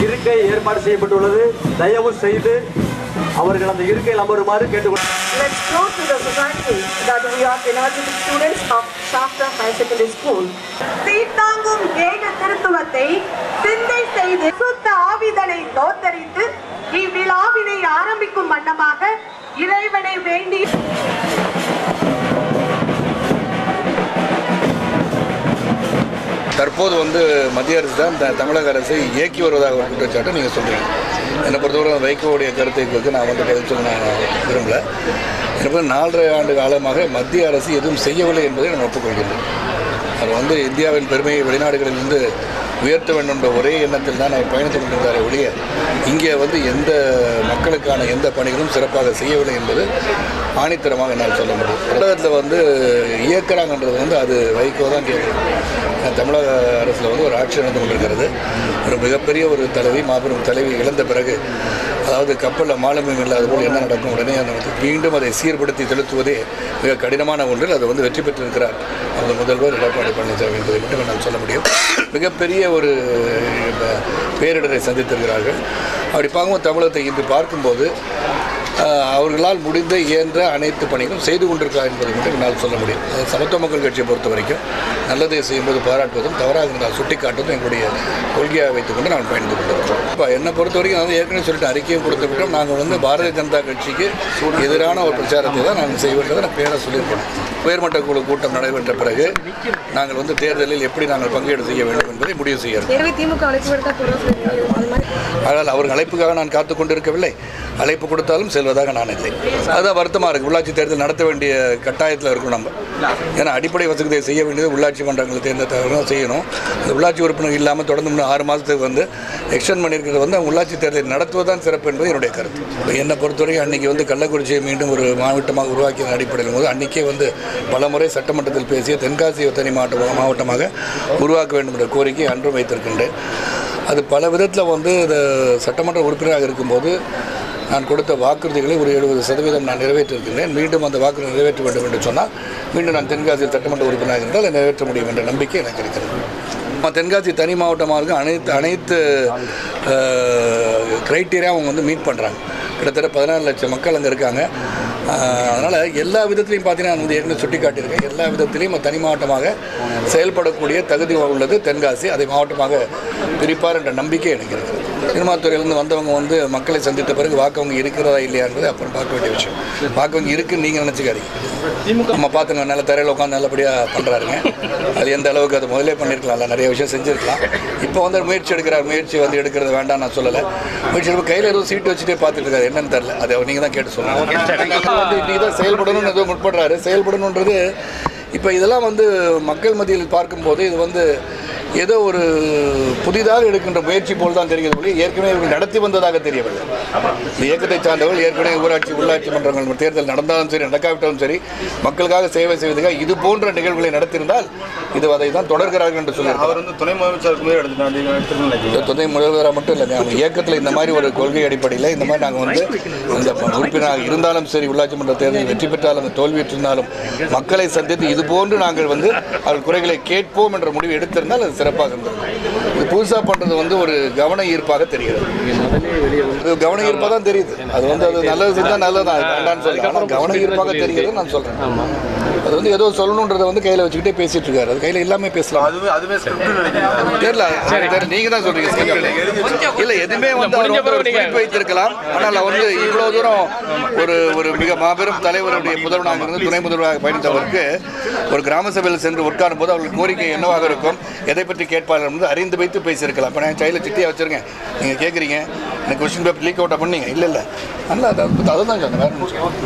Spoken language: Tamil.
இருக்கை ஏற்பாடு செய்யப்பட்டுள்ளது. தயவு செய்து அவர்கள் அந்த இருக்கையில் அமருமாறு கேட்டுக்கொள்ளும் வேத திருத்துவத்தை சிந்தை செய்து சுத்த ஆவிதனை தோத்தரித்து இவ்விழாவினை ஆரம்பிக்கும் வண்ணமாக இறைவனை வேண்டி தற்போது வந்து மத்திய அரசு தான் த- தமிழக அரசை இயக்கி வருவதாக ஒரு குற்றச்சாட்டை நீங்கள் சொல்கிறீங்க என்னை பொறுத்தவரை வைகோவுடைய கருத்தை குறித்து நான் வந்து பதில் சொல்ல நான் விரும்பல. எனக்கு நாலரை ஆண்டு காலமாக மத்திய அரசு எதுவும் செய்யவில்லை என்பதை நான் ஒப்புக்கொள்கிறேன் அது வந்து இந்தியாவின் பெருமையை வெளிநாடுகளிலிருந்து உயர்த்த வேண்டும் என்ற ஒரே எண்ணத்தில் தான் நான் பயணித்துக் கொண்டிருந்தாரே ஒழிய இங்கே வந்து எந்த மக்களுக்கான எந்த பணிகளும் சிறப்பாக செய்யவில்லை என்பது ஆணித்தரமாக என்னால் சொல்ல முடியும். தமிழகத்தில் வந்து இயக்குறாங்கன்றது வந்து அது வைகோ தான் கேட்கணும் தமிழக அரசில் வந்து ஒரு ஆட்சி நடந்து கொண்டிருக்கிறது. ஒரு மிகப்பெரிய ஒரு தலைவி மாபெரும் தலைவி இழந்த பிறகு அதாவது கப்பலில் மாலுமியம் இல்லாத போல் என்ன நடக்கும்? உடனே அதை வந்து மீண்டும் அதை சீர்படுத்தி செலுத்துவதே மிக கடினமான ஒன்றில் அதை வந்து வெற்றி பெற்றிருக்கிறார். அந்த முதல்வர் எடப்பாடி பழனிசாமி என்பதை மட்டும் என்னால் சொல்ல முடியும். மிகப்பெரிய ஒரு பேரிடரை சந்தித்திருக்கிறார்கள். அப்படி பார்க்கும்போது தமிழகத்தை இன்று பார்க்கும்போது அவர்களால் முடிந்த இயன்ற அனைத்து பணிகளும் செய்து கொண்டிருக்கிறார் என்பதை மட்டும் என்னால் சொல்ல முடியும். சமத்துவ மக்கள் கட்சியை பொறுத்த வரைக்கும் நல்லதை செய்யும்போது பாராட்டுவதும் தவறாக இருந்தால் சுட்டிக்காட்டுவதும் எங்களுடைய கொள்கையாக வைத்துக்கொண்டு நான் பயந்து கொண்டிருக்கிறோம். இப்போ என்னை பொறுத்த வரைக்கும் வந்து ஏற்கனவே சொல்லிட்டு அறிக்கையும் கொடுத்து விட்டோம். நாங்கள் வந்து பாரதிய ஜனதா கட்சிக்கு எதிரான ஒரு பிரச்சாரத்தை தான் நாங்கள் செய்வோன்றதை நான் பேராக சொல்லியிருக்கோம். உயர்மட்ட குழு கூட்டம் நடைபெற்ற பிறகு நாங்கள் வந்து தேர்தலில் எப்படி நாங்கள் பங்கீடு செய்ய வேண்டும் என்பதை முடிவு மாதிரி ஆனால் அவர்கள் அழைப்புக்காக நான் காத்து கொண்டிருக்கவில்லை. அழைப்பு கொடுத்தாலும் செல்வதாக நான் இல்லை. அதுதான் வருத்தமாக இருக்குது உள்ளாட்சி தேர்தல் நடத்த வேண்டிய கட்டாயத்தில் இருக்கும் நம்ம. ஏன்னா அடிப்படை வசதியை செய்ய வேண்டியது உள்ளாட்சி மன்றங்களை தேர்ந்தெடுத்த செய்யணும். அந்த உள்ளாட்சி உறுப்பினர் இல்லாமல் தொடர்ந்து ஆறு மாதத்துக்கு வந்து எக்ஸ்டெண்ட் பண்ணியிருக்கிறது வந்து உள்ளாட்சி தேர்தலை நடத்துவதுதான் சிறப்பு என்பது என்னுடைய கருத்து. இப்போ என்னை பொறுத்தவரைக்கும் அன்றைக்கி வந்து கள்ளக்குறிச்சியை மீண்டும் ஒரு மாவட்டமாக உருவாக்கிய அடிப்படையில் போது அன்றைக்கே வந்து பலமுறை சட்டமன்றத்தில் பேசிய தென்காசி தனி மாவட்ட மாவட்டமாக உருவாக்க வேண்டும் என்ற கோரிக்கை அன்றும் வைத்திருக்கின்றேன். அது பல விதத்தில் வந்து இந்த சட்டமன்ற உறுப்பினராக இருக்கும்போது நான் கொடுத்த வாக்குறுதிகளை ஒரு எழுபது சதவீதம் நான் நிறைவேற்றியிருக்கிறேன் மீண்டும் அந்த வாக்குறுதி நிறைவேற்ற வேண்டும் என்று சொன்னால் மீண்டும் நான் தென்காசியில் சட்டமன்ற உறுப்பினராக இருந்தால் அதை நிறைவேற்ற முடியும் என்ற நம்பிக்கை எனக்கு இருக்கிறது. தென்காசி தனி மாவட்டமாக இருக்க அனைத்து அனைத்து க்ரைட்டீரியா அவங்க வந்து மீட் பண்ணுறாங்க கிட்டத்தட்ட பதினாறு லட்சம் மக்கள் அங்கே இருக்காங்க. அதனால் எல்லா விதத்திலையும் பார்த்தீங்கன்னா வந்து ஏற்கனவே சுட்டி காட்டியிருக்கேன் எல்லா விதத்திலையும் தனி மாவட்டமாக செயல்படக்கூடிய தகுதி உள்ளது தென்காசி. அதை மாவட்டமாக பிரிப்பார் என்ற நம்பிக்கை எனக்கு இருக்குது. சினிமாத்துறையிலேருந்து வந்தவங்க வந்து மக்களை சந்தித்த பிறகு வாக்கவங்க இருக்கிறதா இல்லையா அப்புறம் பார்க்க வேண்டிய விஷயம். வாக்கவங்க இருக்குன்னு நீங்கள் நினச்சிக்காதீங்க. நம்ம பார்த்துங்க நல்ல தரையில் உட்காந்து நல்லபடியாக பண்ணுறாருங்க அது எந்த அளவுக்கு அது முதலே பண்ணியிருக்கலாம்ல நிறைய விஷயம் செஞ்சுருக்கலாம். இப்போ வந்து முயற்சி எடுக்கிறார் முயற்சி வந்து எடுக்கிறது வேண்டாம் நான் சொல்லலை. முயற்சி எடுக்க கையில் எதுவும் சீட்டு வச்சுட்டே பார்த்துட்டு இருக்காரு. என்னன்னு தெரில அதை நீங்கள் தான் கேட்டு சொல்லணும் வந்து இன்றைக்கி தான் செயல்படணும்னு ஏதோ முற்படுறாரு. செயல்படணுன்றது இப்போ இதெல்லாம் வந்து மக்கள் மத்தியில் பார்க்கும்போது இது வந்து ஏதோ ஒரு புதிதாக எடுக்கின்ற முயற்சி போல் தான் தெரிகிறது ஒழிய ஏற்கனவே இவர்கள் நடத்தி வந்ததாக தெரியவில்லை. இந்த இயக்கத்தை சார்ந்தவர்கள் ஏற்கனவே ஊராட்சி உள்ளாட்சி மன்றங்கள் தேர்தல் நடந்தாலும் சரி நடக்காவிட்டாலும் சரி மக்களுக்காக சேவை செய்வதற்காக இது போன்ற நிகழ்வுகளை நடத்தியிருந்தால் இது அதை தான் தொடர்கிறார்கள் என்று சொல்லி அவர் வந்து துணை முதலமைச்சருக்கு துணை முதல்வராக மட்டும் இல்லைங்க. அவங்க இயக்கத்தில் இந்த மாதிரி ஒரு கொள்கை அடிப்படையில் இந்த மாதிரி நாங்கள் வந்து அந்த உறுப்பினராக இருந்தாலும் சரி உள்ளாட்சி மன்ற தேர்தலில் வெற்றி பெற்றாலும் தோல்வியுற்றிருந்தாலும் மக்களை சந்தித்து இது போன்று நாங்கள் வந்து அவர்கள் குறைகளை கேட்போம் என்ற முடிவு எடுத்திருந்தால் அது சிறப்பாக இருந்திருக்கும் இது புதுசாக பண்ணுறது வந்து ஒரு கவன ஈர்ப்பாக தெரிகிறது. கவன ஈர்ப்பாக தான் தெரியுது. அது வந்து அது நல்லது தான் நல்லது தான் வேண்டான்னு சொல்லி ஆனால் கவன ஈர்ப்பாக தெரிகிறது நான் சொல்கிறேன் அது வந்து ஏதோ சொல்லணுன்றதை வந்து கையில் வச்சுக்கிட்டே பேசிட்டு இருக்காரு. அது கையில் எல்லாமே பேசலாம். அதுவே அதுவே ஸ்கிரிப்ட் தெரியல. தெரியல. நீங்க தான் சொல்றீங்க script. இல்ல எதுவுமே வந்து வந்து குறிப்பு வைத்திருக்கலாம். ஆனால் அவர் வந்து இவ்வளவு தூரம் ஒரு ஒரு மிக மாபெரும் தலைவருடைய முதல்வனாக இருந்து துணை முதல்வராக பயணித்தவருக்கு ஒரு கிராம சபையில் சென்று உட்காரும் போது அவர்கள் கோரிக்கை என்னவாக இருக்கும் எதை பற்றி கேட்பார்கள் என்று அறிந்து வைத்து பேசியிருக்கலாம். இப்போ நான் சைடில் சிட்டியாக வச்சிருக்கேன். நீங்கள் கேட்குறீங்க எனக்கு கொஸ்டின் பேப்பர் லீக் அவுட்டாக பண்ணீங்க. இல்லை இல்லை. நல்லா அதை அதுதான் சொன்னேன்.